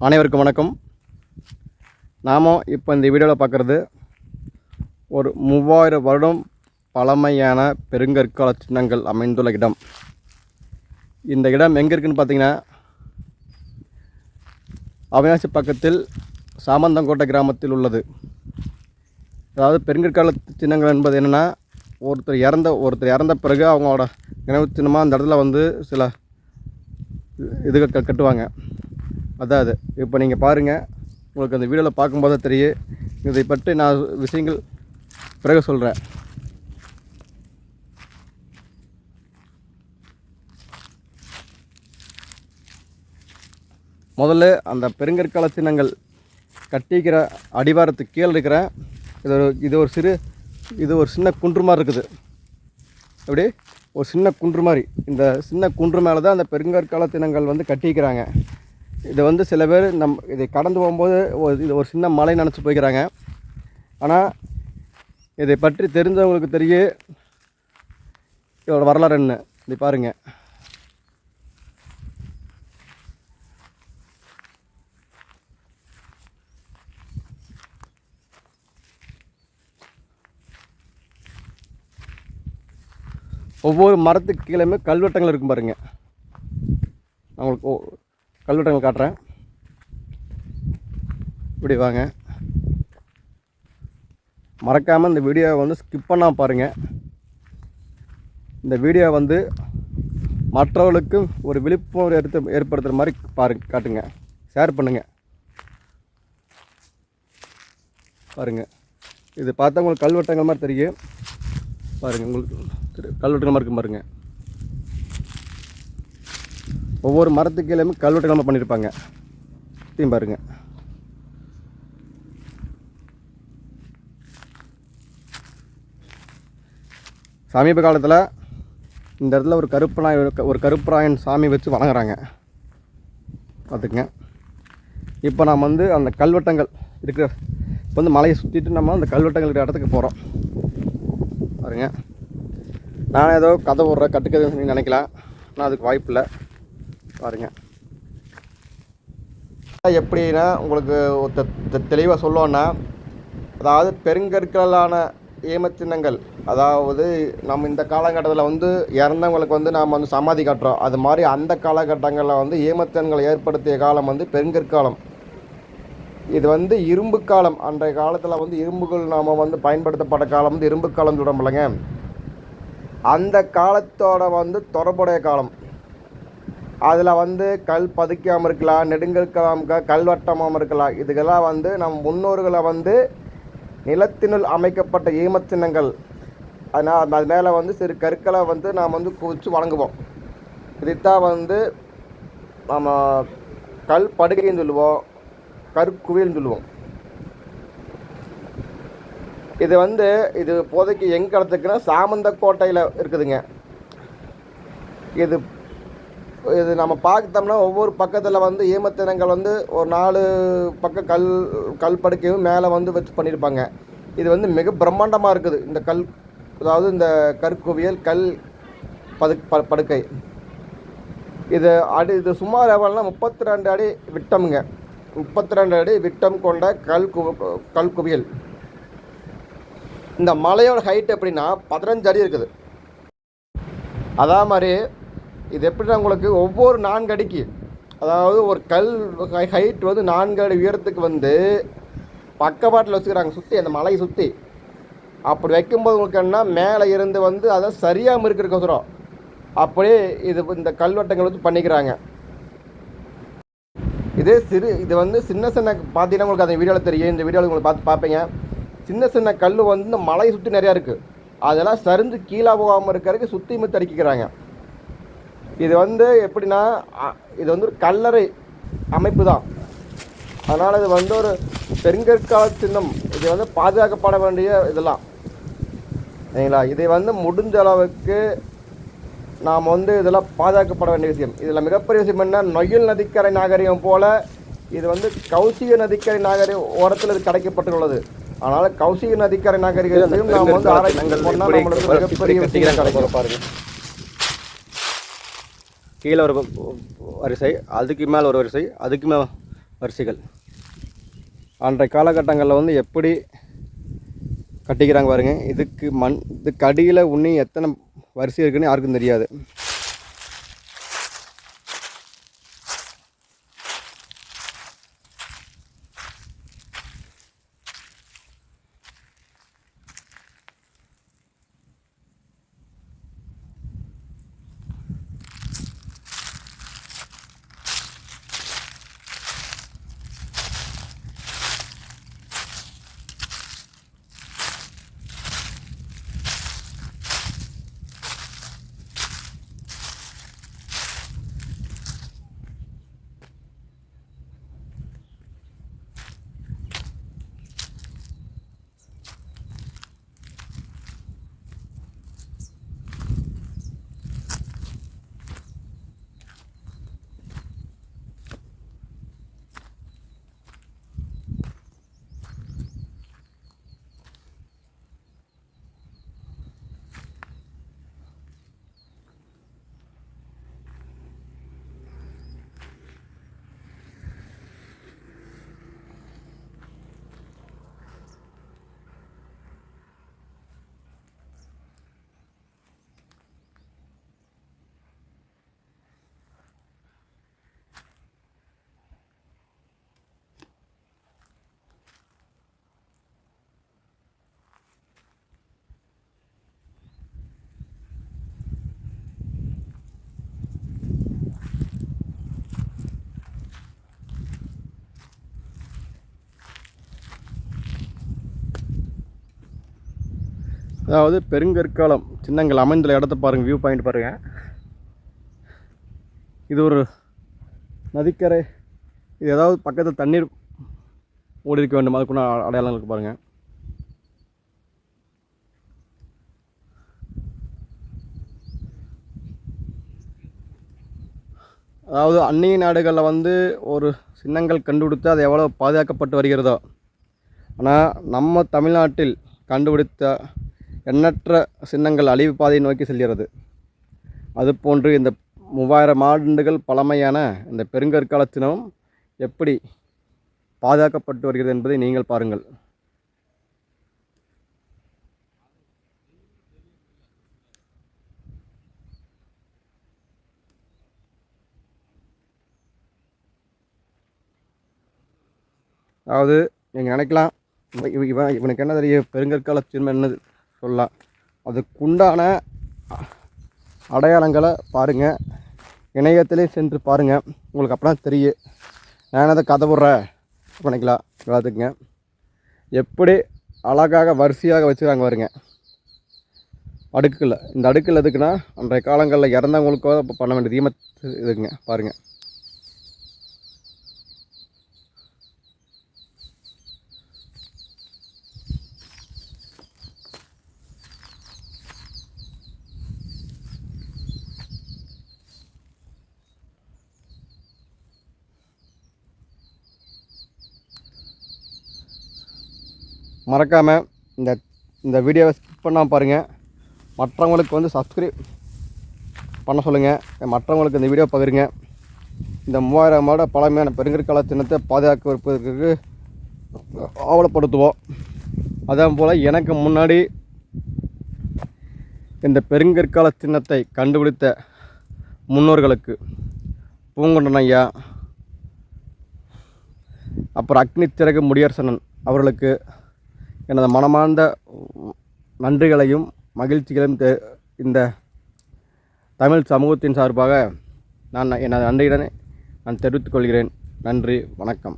அனைவருக்கும் வணக்கம். நாம் இப்போ இந்த வீடியோவில் பார்க்குறது ஒரு மூவாயிரம் வருடம் பழமையான பெருங்கற்கால சின்னங்கள் அமைந்துள்ள இடம். இந்த இடம் எங்கே இருக்குதுன்னு பார்த்தீங்கன்னா அவினாசி பக்கத்தில் சாமந்தங்கோட்டை கிராமத்தில் உள்ளது. அதாவது பெருங்கற்கால சின்னங்கள் என்பது என்னென்னா ஒருத்தர் இறந்த ஒருத்தர் இறந்த பிறகு அவங்களோட நினைவு சின்னமாக அந்த இடத்துல வந்து சில இது க- கட்டுவாங்க. அதான் அது. இப்போ நீங்கள் பாருங்கள் உங்களுக்கு அந்த வீடியோவில் பார்க்கும்போது தெரியும். இதை பற்றி நான் விஷயங்கள் பிறகு சொல்கிறேன் முதல்ல அந்த பெருங்கற்கால சின்னங்கள் கட்டிக்கிற அடிவாரத்துக்கு கீழே இருக்கிற இது ஒரு இது ஒரு சிறு இது ஒரு சின்ன குன்று மாதிரி இருக்குது. எப்படி? ஒரு சின்ன குன்று மாதிரி. இந்த சின்ன குன்று மேலே தான் அந்த பெருங்கற்கால தினங்கள் வந்து கட்டிக்கிறாங்க. இதை வந்து சில பேர் நம் இதை கடந்து போகும்போது ஒரு இது ஒரு சின்ன மலை நினச்சி போய்க்கிறாங்க. ஆனால் இதை பற்றி தெரிஞ்சவங்களுக்கு தெரிய இதோட வரலாறு என்ன? இதை பாருங்கள் ஒவ்வொரு மரத்துக்கு கீழேயுமே கல்வெட்டங்கள் இருக்கும் பாருங்கள் அவங்களுக்கு கல்வெட்டங்கள் காட்டுறேன். இப்படி வாங்க. மறக்காமல் இந்த வீடியோவை வந்து ஸ்கிப் பண்ணால் பாருங்கள் இந்த வீடியோ வந்து மற்றவர்களுக்கு ஒரு விழிப்புணர்வு எடுத்து ஏற்படுத்துகிற மாதிரி பாருங்க காட்டுங்க. ஷேர் பண்ணுங்கள் பாருங்கள் இது பார்த்தா உங்களுக்கு கல்வெட்டங்கள் மாதிரி தெரியும். பாருங்கள் உங்களுக்கு கல்வெட்டுகள் மாதிரி இருக்கும் பாருங்கள் ஒவ்வொரு மரத்துக்கு கீழேயுமே கல்வெட்டுகள் பண்ணியிருப்பாங்க சுற்றியும் பாருங்க. சமீப காலத்தில் இந்த இடத்துல ஒரு கருப்பனாய் ஒரு கருப்பராயன் சாமி வச்சு வணங்குறாங்க. பார்த்துக்குங்க இப்போ நாம் வந்து அந்த கல்வெட்டங்கள் இருக்கிற இப்போ வந்து மலையை சுற்றிட்டு நம்ம அந்த கல்வெட்டங்கள் இருக்கிற இடத்துக்கு போகிறோம் பாருங்க. நான் ஏதோ கதை விட்ற கட்டுக்கதைன்னு நினைக்கல. ஆனால் அதுக்கு வாய்ப்பு இல்லை. பாருங்கள் எப்படின்னா உங்களுக்கு தெளிவாக சொல்லணும்னா அதாவது பெருங்கற்களான ஏமச்சின்னங்கள் அதாவது நம்ம இந்த காலகட்டத்தில் வந்து இறந்தவங்களுக்கு வந்து நாம் வந்து சமாதி கட்டுறோம். அது மாதிரி அந்த காலகட்டங்களில் வந்து ஏமத்தன்களை ஏற்படுத்திய காலம் வந்து பெருங்கற்காலம். இது வந்து இரும்பு காலம். அன்றைய காலத்தில் வந்து இரும்புகள் நாம் வந்து பயன்படுத்தப்பட்ட காலம் வந்து இரும்பு காலம் இல்லைங்க அந்த காலத்தோட வந்து தொடர்புடைய காலம். அதில் வந்து கல் பதிக்காமல் இருக்கலாம் நெடுங்கற்கலாம் கல்வட்டமாகவும் இருக்கலாம். இதுக்கெல்லாம் வந்து நம் முன்னோர்களை வந்து நிலத்தினுள் அமைக்கப்பட்ட ஈமச்சின்னங்கள் அதனால் அது மேலே வந்து சிறு கற்களை வந்து நாம் வந்து குவிச்சு வழங்குவோம் இதைத்தான் வந்து நம்ம கல் படுகைன்னு சொல்லுவோம் கற்குவியல்னு சொல்லுவோம். இது வந்து இது இப்போதைக்கு எங்கே இடத்துக்குன்னா சாமந்தக்கோட்டையில் இருக்குதுங்க. இது இது நம்ம பார்த்தோம்னா ஒவ்வொரு பக்கத்தில் வந்து ஏமத்தினங்கள் வந்து ஒரு நாலு பக்கம் கல் கல் படுக்கையும் மேலே வந்து வச்சு பண்ணியிருப்பாங்க இது வந்து மிக பிரம்மாண்டமாக இருக்குது. இந்த கல் அதாவது இந்த கற்குவியல் கல் பது ப படுக்கை. இது அடி இது சுமார் எவ்வளோனா முப்பத்தி ரெண்டு அடி விட்டமுங்க. முப்பத்தி ரெண்டு அடி விட்டம் கொண்ட கல் கு கல் குவியல். இந்த மலையோட ஹைட் எப்படின்னா பதினஞ்சு அடி இருக்குது. அதே மாதிரி இது எப்படின்னா உங்களுக்கு ஒவ்வொரு நான்கு அடிக்கு அதாவது ஒரு கல் ஹைட் வந்து நான்கு அடி உயரத்துக்கு வந்து பக்கவாட்டில் வச்சுக்கிறாங்க சுற்றி அந்த மலையை சுற்றி அப்படி வைக்கும்போது உங்களுக்கு என்ன மேலே இருந்து வந்து அதை சரியாமல் இருக்கிறக்கோசரம் அப்படியே இது இந்த கல்வெட்டங்கள் வந்து பண்ணிக்கிறாங்க. இதே சிறு இது வந்து சின்ன சின்ன பார்த்தீங்கன்னா உங்களுக்கு அந்த வீடியோவில் தெரியும். இந்த வீடியோவில் உங்களுக்கு பார்த்து பார்ப்பீங்க. சின்ன சின்ன கல் வந்து இந்த மலையை சுற்றி நிறையா இருக்குது அதெல்லாம் சரிஞ்சு கீழே போகாமல் இருக்கிறதுக்கு சுற்றி முத்தி இது வந்து எப்படின்னா இது வந்து ஒரு கல்லறை அமைப்பு தான் அதனால் இது வந்து ஒரு பெருங்கற்கால சின்னம். இது வந்து பாதுகாக்கப்பட வேண்டிய இதெல்லாம். சரிங்களா? இதை வந்து முடிஞ்ச அளவுக்கு நாம் வந்து இதெல்லாம் பாதுகாக்கப்பட வேண்டிய விஷயம். இதில் மிகப்பெரிய விஷயம் என்ன? நொய்யல் நதிக்கரை நாகரிகம் போல இது வந்து கௌசிக நதிக்கரை நாகரிகம் ஓரத்தில் இது கிடைக்கப்பட்டுள்ளது. அதனால் கௌசிக நதிக்கரை நாகரிகத்தையும் நாம் வந்து ஆராய்ச்சி பண்ணால் நம்மளுக்கு மிகப்பெரிய விஷயம் கிடைக்கும். பாருங்க கீழே ஒரு வரிசை அதுக்கு மேலே ஒரு வரிசை அதுக்கு மேலே வரிசைகள். அன்றைய காலகட்டங்களில் வந்து எப்படி கட்டிக்கிறாங்க பாருங்க. இதுக்கு மண் இதுக்கு அடியில் இன்னும் எத்தனை வரிசை இருக்குன்னு யாருக்கும் தெரியாது. அதாவது பெருங்கற்காலம் சின்னங்கள் அமைந்துள்ள இடத்த பாருங்கள் வியூ பாயிண்ட் பாருங்கள் இது ஒரு நதிக்கரை இது ஏதாவது பக்கத்தில் தண்ணீர் ஓடி இருக்க வேண்டும் அதுக்குள்ள அடையாளம் இருக்கு பாருங்கள் அதாவது அந்நிய நாடுகளில் வந்து ஒரு சின்னங்கள் கண்டுபிடித்து அது எவ்வளோ பாதுகாக்கப்பட்டு வருகிறதோ ஆனால் நம்ம தமிழ்நாட்டில் கண்டுபிடித்த எண்ணற்ற சின்னங்கள் அழிவு பாதையை நோக்கி செல்கிறது. அதுபோன்று இந்த மூவாயிரம் ஆண்டுகள் பழமையான இந்த பெருங்கற்கால சின்னம் எப்படி பாதுகாக்கப்பட்டு வருகிறது என்பதை நீங்கள் பாருங்கள். அதாவது நீங்கள் நினைக்கலாம் இவன் இவன் இவனுக்கு என்ன தெரியும்? பெருங்கற்கால சின்னம் என்னது? சொல்லலாம். அதுக்குண்டான அடையாளங்களை பாருங்கள் இணையத்திலே சென்று பாருங்கள் உங்களுக்கு அப்போ தெரியும். நான் அதை கதை விட்றேன் பண்ணிக்கலாம் பார்த்துக்குங்க. எப்படி அழகாக வரிசையாக வச்சுக்கிறாங்க வருங்க அடுக்கில். இந்த அடுக்கில் எதுக்குன்னா அன்றைய காலங்களில் இறந்தவங்களுக்கோ பண்ண வேண்டிய தீமத்து இதுங்க. பாருங்கள் மறக்காமல் இந்த இந்த வீடியோவை ஸ்கிப் பண்ணாமல் பாருங்கள் மற்றவங்களுக்கு வந்து சப்ஸ்கிரைப் பண்ண சொல்லுங்கள் மற்றவங்களுக்கு இந்த வீடியோ பகிருங்க. இந்த மூவாயிரம் மாட பழமையான பெருங்கற்கால சின்னத்தை பாதுகாப்பதற்கு ஆவலப்படுத்துவோம். அதே போல் எனக்கு முன்னாடி இந்த பெருங்கற்கால சின்னத்தை கண்டுபிடித்த முன்னோர்களுக்கு பூங்குண்டன் ஐயா அப்புறம் அக்னி திறகு முடியரசனன் அவர்களுக்கு எனது மனமார்ந்த நன்றிகளையும் மகிழ்ச்சிகளையும் தெ- இந்த தமிழ் சமூகத்தின் சார்பாக நான் எனது நன்றியுடன் நான் தெரிவித்துக்கொள்கிறேன் நன்றி வணக்கம்.